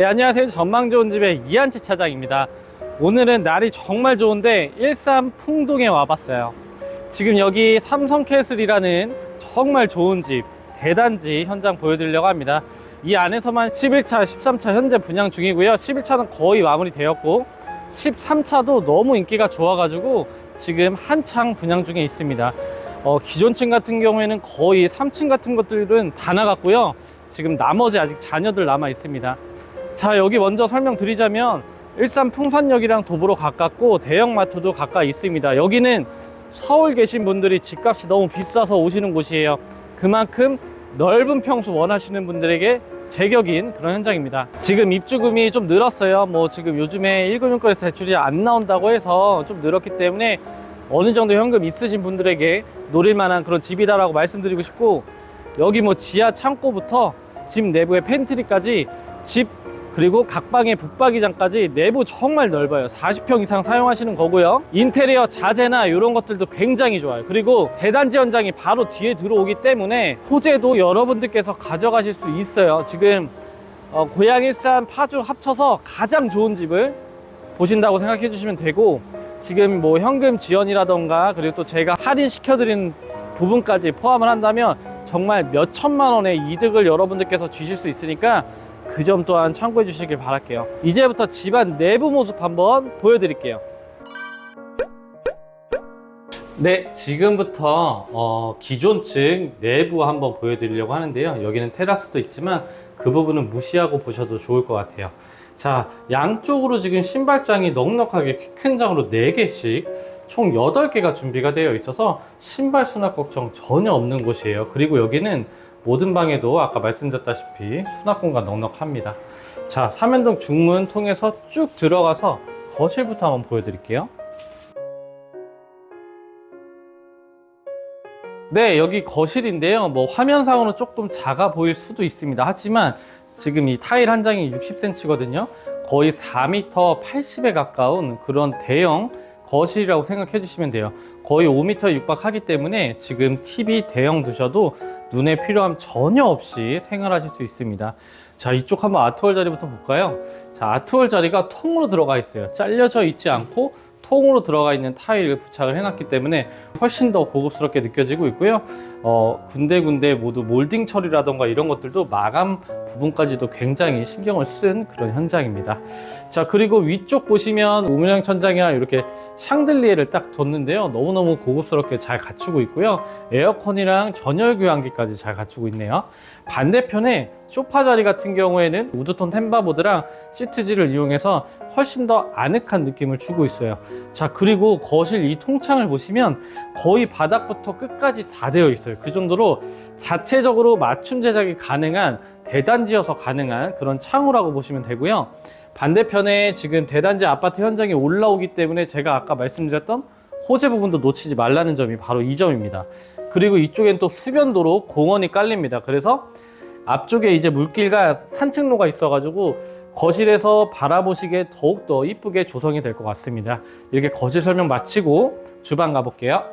네, 안녕하세요. 전망 좋은 집의 이한채 차장입니다. 오늘은 날이 정말 좋은데 일산 풍동에 와봤어요. 지금 여기 삼성캐슬이라는 정말 좋은 집, 대단지 현장 보여드리려고 합니다. 이 안에서만 11차, 13차 현재 분양 중이고요. 11차는 거의 마무리 되었고 13차도 너무 인기가 좋아가지고 지금 한창 분양 중에 있습니다. 어, 기존층 같은 경우에는 거의 3층 같은 것들은 다 나갔고요. 지금 나머지 아직 자녀들 남아 있습니다. 자, 여기 먼저 설명드리자면 일산 풍산역이랑 도보로 가깝고 대형마트도 가까이 있습니다. 여기는 서울 계신 분들이 집값이 너무 비싸서 오시는 곳이에요. 그만큼 넓은 평수 원하시는 분들에게 제격인 그런 현장입니다. 지금 입주금이 좀 늘었어요. 뭐 지금 요즘에 1금융권에서 대출이 안 나온다고 해서 좀 늘었기 때문에 어느 정도 현금 있으신 분들에게 노릴 만한 그런 집이다라고 말씀드리고 싶고 여기 뭐 지하 창고부터 집 내부의 팬트리까지 집 그리고 각 방의 붙박이장까지 내부 정말 넓어요. 40평 이상 사용하시는 거고요. 인테리어 자재나 이런 것들도 굉장히 좋아요. 그리고 대단지 현장이 바로 뒤에 들어오기 때문에 호재도 여러분들께서 가져가실 수 있어요. 지금 어, 고양 일산 파주 합쳐서 가장 좋은 집을 보신다고 생각해 주시면 되고 지금 뭐 현금 지원이라던가 그리고 또 제가 할인 시켜드린 부분까지 포함을 한다면 정말 몇 천만 원의 이득을 여러분들께서 주실 수 있으니까 그 점 또한 참고해 주시길 바랄게요. 이제부터 집안 내부 모습 한번 보여드릴게요. 네, 지금부터 어, 기존 층 내부 한번 보여드리려고 하는데요. 여기는 테라스도 있지만 그 부분은 무시하고 보셔도 좋을 것 같아요. 자, 양쪽으로 지금 신발장이 넉넉하게 키큰 장으로 4개씩 총 8개가 준비가 되어 있어서 신발 수납 걱정 전혀 없는 곳이에요. 그리고 여기는 모든 방에도 아까 말씀드렸다시피 수납 공간 넉넉합니다. 자, 삼연동 중문 통해서 쭉 들어가서 거실부터 한번 보여드릴게요. 네, 여기 거실인데요. 뭐 화면상으로 조금 작아 보일 수도 있습니다. 하지만 지금 이 타일 한 장이 60cm거든요. 거의 4m 80에 가까운 그런 대형 거실이라고 생각해 주시면 돼요. 거의 5m 육박하기 때문에 지금 TV 대형 두셔도 눈에 필요함 전혀 없이 생활하실 수 있습니다. 자, 이쪽 한번 아트월 자리부터 볼까요? 자, 아트월 자리가 통으로 들어가 있어요. 잘려져 있지 않고 통으로 들어가 있는 타일을 부착을 해놨기 때문에 훨씬 더 고급스럽게 느껴지고 있고요. 어, 군데군데 모두 몰딩 처리라던가 이런 것들도 마감 부분까지도 굉장히 신경을 쓴 그런 현장입니다. 자, 그리고 위쪽 보시면 우문형 천장이랑 이렇게 샹들리에를 딱 뒀는데요. 너무너무 고급스럽게 잘 갖추고 있고요. 에어컨이랑 전열 교환기까지 잘 갖추고 있네요. 반대편에 소파 자리 같은 경우에는 우드톤 템바보드랑 시트지를 이용해서 훨씬 더 아늑한 느낌을 주고 있어요. 자, 그리고 거실 이 통창을 보시면 거의 바닥부터 끝까지 다 되어 있어요. 그 정도로 자체적으로 맞춤 제작이 가능한 대단지여서 가능한 그런 창호라고 보시면 되고요. 반대편에 지금 대단지 아파트 현장에 올라오기 때문에 제가 아까 말씀드렸던 호재 부분도 놓치지 말라는 점이 바로 이 점입니다. 그리고 이쪽엔 또 수변도로 공원이 깔립니다. 그래서 앞쪽에 이제 물길과 산책로가 있어가지고 거실에서 바라보시기에 더욱더 이쁘게 조성이 될 것 같습니다. 이렇게 거실 설명 마치고 주방 가볼게요.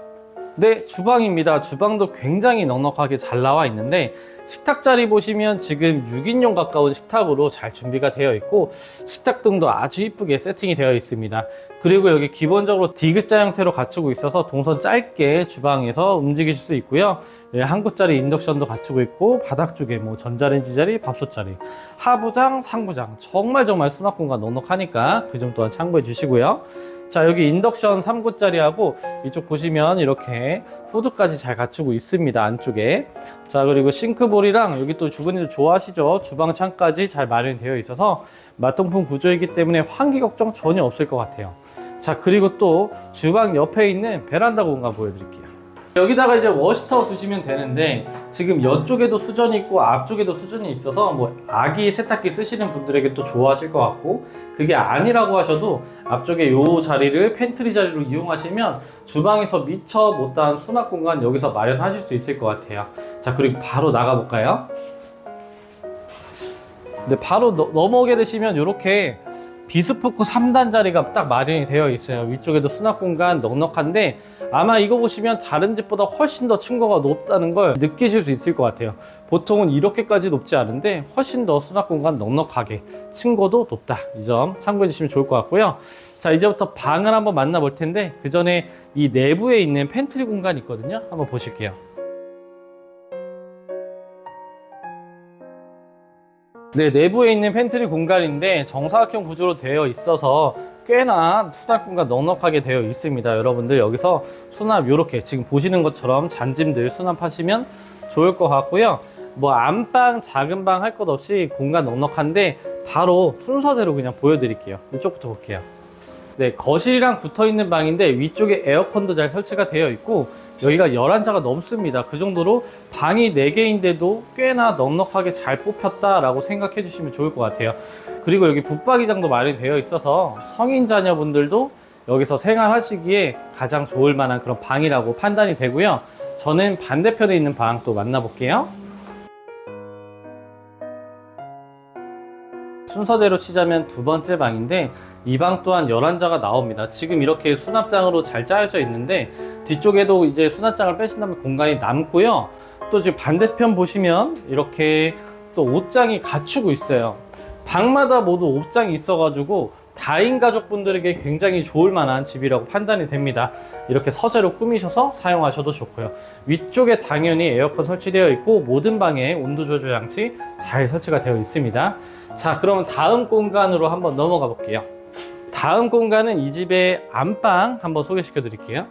네, 주방입니다. 주방도 굉장히 넉넉하게 잘 나와 있는데 식탁 자리 보시면 지금 6인용 가까운 식탁으로 잘 준비가 되어 있고 식탁 등도 아주 이쁘게 세팅이 되어 있습니다. 그리고 여기 기본적으로 디귿자 형태로 갖추고 있어서 동선 짧게 주방에서 움직이실 수 있고요. 네, 한 곳짜리 인덕션도 갖추고 있고 바닥 쪽에 뭐 전자레인지 자리, 밥솥 자리, 하부장, 상부장 정말 정말 수납 공간 넉넉하니까 그 점 또한 참고해 주시고요. 자 여기 인덕션 3구짜리하고 이쪽 보시면 이렇게 후드까지 잘 갖추고 있습니다 안쪽에 자 그리고 싱크볼 이랑 여기 또 주부님들 좋아하시죠? 주방 창까지 잘 마련이 되어 있어서 마통풍 구조이기 때문에 환기 걱정 전혀 없을 것 같아요. 자 그리고 또 주방 옆에 있는 베란다 공간 보여드릴게요 여기다가 이제 워시타워 두시면 되는데 지금 이쪽에도 수전이 있고 앞쪽에도 수전이 있어서 뭐 아기 세탁기 쓰시는 분들에게 또 좋아하실 것 같고 그게 아니라고 하셔도 앞쪽에 요 자리를 팬트리 자리로 이용하시면 주방에서 미처 못다한 수납 공간 여기서 마련하실 수 있을 것 같아요 자 그리고 바로 나가 볼까요? 근데 바로 너- 넘어오게 되시면 이렇게 비스포크 3단 자리가 딱 마련이 되어 있어요. 위쪽에도 수납 공간 넉넉한데 아마 이거 보시면 다른 집보다 훨씬 더 층고가 높다는 걸 느끼실 수 있을 것 같아요. 보통은 이렇게까지 높지 않은데 훨씬 더 수납 공간 넉넉하게 층고도 높다. 이 점 참고해 주시면 좋을 것 같고요. 자 이제부터 방을 한번 만나 볼 텐데 그 전에 이 내부에 있는 팬트리 공간이 있거든요. 한번 보실게요. 네, 내부에 있는 팬트리 공간인데 정사각형 구조로 되어 있어서 꽤나 수납 공간 넉넉하게 되어 있습니다. 여러분들 여기서 수납 이렇게 지금 보시는 것처럼 잔짐들 수납하시면 좋을 것 같고요. 뭐 안방, 작은 방 할 것 없이 공간 넉넉한데 바로 순서대로 그냥 보여드릴게요. 이쪽부터 볼게요. 네, 거실이랑 붙어 있는 방인데 위쪽에 에어컨도 잘 설치가 되어 있고 여기가 11자가 넘습니다. 그 정도로 방이 4개인데도 꽤나 넉넉하게 잘 뽑혔다라고 생각해 주시면 좋을 것 같아요. 그리고 여기 붙박이장도 마련이 되어 있어서 성인 자녀분들도 여기서 생활하시기에 가장 좋을 만한 그런 방이라고 판단이 되고요. 저는 반대편에 있는 방 또 만나볼게요. 순서대로 치자면 두 번째 방인데 이 방 또한 11자가 나옵니다. 지금 이렇게 수납장으로 잘 짜여져 있는데 뒤쪽에도 이제 수납장을 빼신 다음에 공간이 남고요. 또 지금 반대편 보시면 이렇게 또 옷장이 갖추고 있어요. 방마다 모두 옷장이 있어가지고 다인 가족분들에게 굉장히 좋을 만한 집이라고 판단이 됩니다. 이렇게 서재로 꾸미셔서 사용하셔도 좋고요. 위쪽에 당연히 에어컨 설치되어 있고 모든 방에 온도 조절 장치 잘 설치가 되어 있습니다. 자, 그러면 다음 공간으로 한번 넘어가 볼게요. 다음 공간은 이 집의 안방 한번 소개시켜 드릴게요.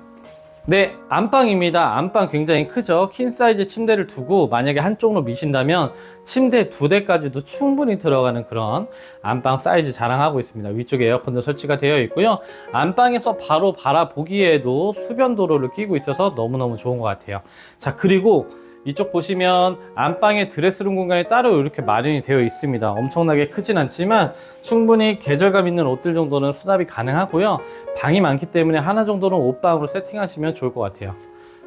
네, 안방입니다. 안방 굉장히 크죠. 퀸 사이즈 침대를 두고 만약에 한쪽으로 미신다면 침대 두 대까지도 충분히 들어가는 그런 안방 사이즈 자랑하고 있습니다. 위쪽에 에어컨도 설치가 되어 있고요. 안방에서 바로 바라보기에도 수변 도로를 끼고 있어서 너무너무 좋은 것 같아요. 자, 그리고 이쪽 보시면 안방에 드레스룸 공간이 따로 이렇게 마련이 되어 있습니다. 엄청나게 크진 않지만 충분히 계절감 있는 옷들 정도는 수납이 가능하고요. 방이 많기 때문에 하나 정도는 옷방으로 세팅하시면 좋을 것 같아요.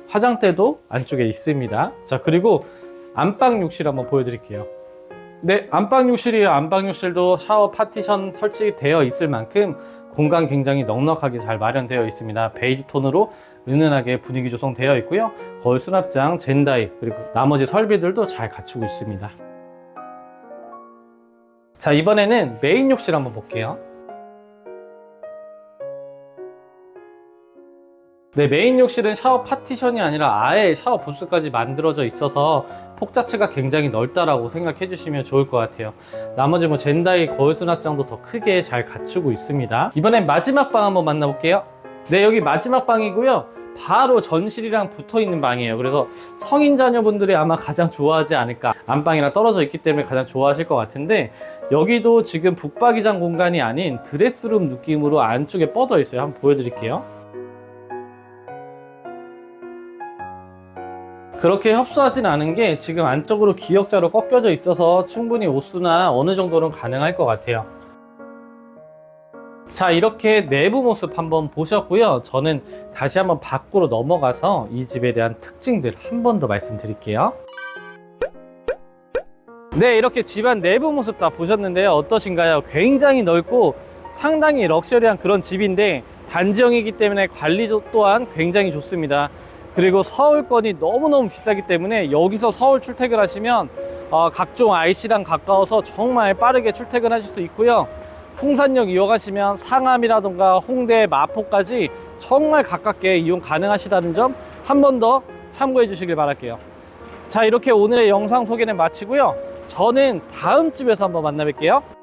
화장대도 안쪽에 있습니다. 자, 그리고 안방 욕실 한번 보여드릴게요. 네, 안방 욕실이에요. 안방 욕실도 샤워 파티션 설치되어 있을 만큼 공간 굉장히 넉넉하게 잘 마련되어 있습니다. 베이지 톤으로 은은하게 분위기 조성되어 있고요. 거울 수납장, 젠다이, 그리고 나머지 설비들도 잘 갖추고 있습니다. 자, 이번에는 메인 욕실 한번 볼게요. 네, 메인 욕실은 샤워 파티션이 아니라 아예 샤워 부스까지 만들어져 있어서 폭 자체가 굉장히 넓다라고 생각해 주시면 좋을 것 같아요. 나머지 뭐 젠다이 거울 수납장도 더 크게 잘 갖추고 있습니다. 이번엔 마지막 방 한번 만나볼게요. 네, 여기 마지막 방이고요. 바로 전실이랑 붙어 있는 방이에요. 그래서 성인 자녀분들이 아마 가장 좋아하지 않을까. 안방이랑 떨어져 있기 때문에 가장 좋아하실 것 같은데 여기도 지금 북박이장 공간이 아닌 드레스룸 느낌으로 안쪽에 뻗어 있어요. 한번 보여드릴게요. 그렇게 협소하진 않은 게 지금 안쪽으로 기역자로 꺾여져 있어서 충분히 옷수나 어느 정도는 가능할 것 같아요. 자, 이렇게 내부 모습 한번 보셨고요. 저는 다시 한번 밖으로 넘어가서 이 집에 대한 특징들 한 번 더 말씀드릴게요. 네, 이렇게 집안 내부 모습 다 보셨는데요. 어떠신가요? 굉장히 넓고 상당히 럭셔리한 그런 집인데 단지형이기 때문에 관리 또한 굉장히 좋습니다. 그리고 서울권이 너무너무 비싸기 때문에 여기서 서울 출퇴근하시면 어, 각종 IC랑 가까워서 정말 빠르게 출퇴근하실 수 있고요. 풍산역 이용하시면 상암이라던가 홍대, 마포까지 정말 가깝게 이용 가능하시다는 점 한 번 더 참고해 주시길 바랄게요. 자, 이렇게 오늘의 영상 소개는 마치고요. 저는 다음 집에서 한번 만나 뵐게요.